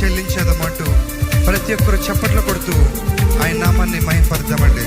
చెల్లించేదమంటూ ప్రతి ఒక్కరు చప్పట్లు కొడుతూ ఆయన నామాన్ని మహింపడతామండి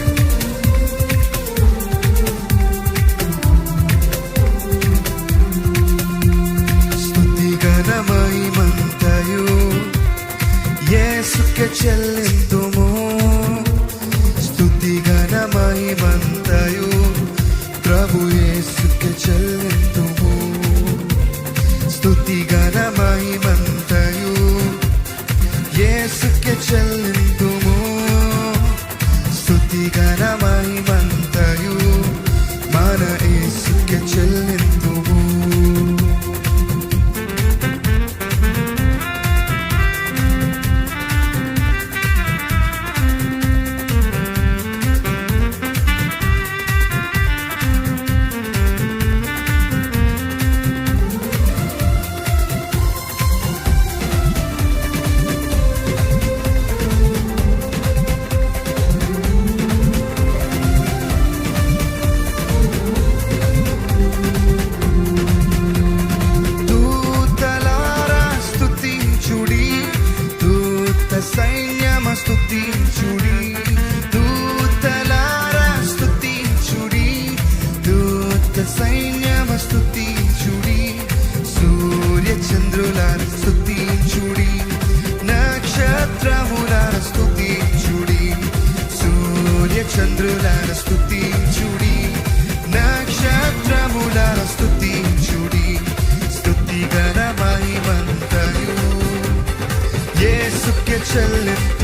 Shall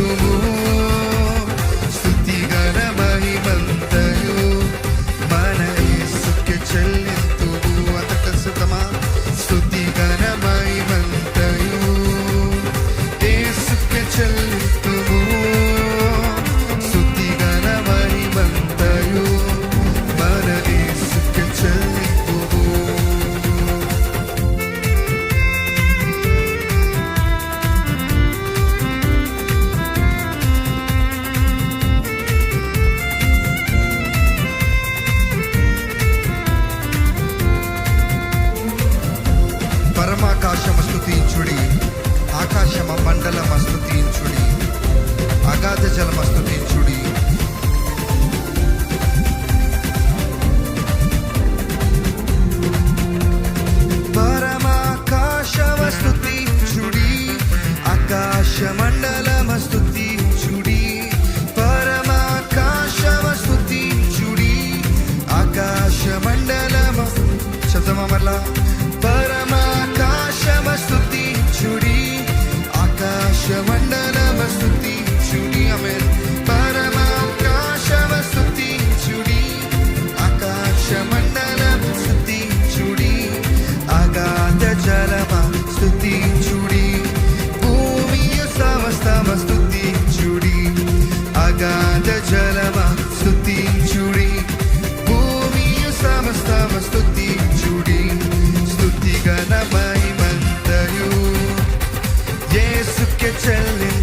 సర్వాకాశము స్థుతించుడి ఆకాశమ మండలమ స్థుతించుడి అగాధ జలమ స్థుతించుడి పరమ Tell me.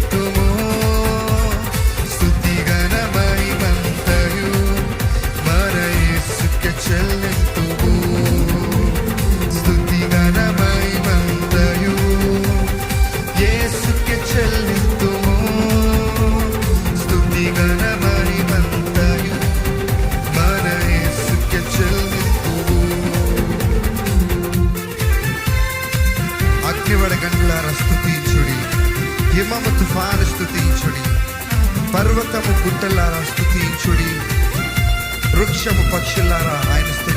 హిమము తుఫాను స్థుతించుడి పర్వతము గుట్టలారా స్థుతించుడి వృక్షము పక్షులారా ఆయన స్థుతి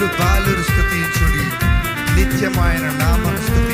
వృద్ధులు బాలురు స్తుతించుడి నిత్యమైన నామను స్థుతి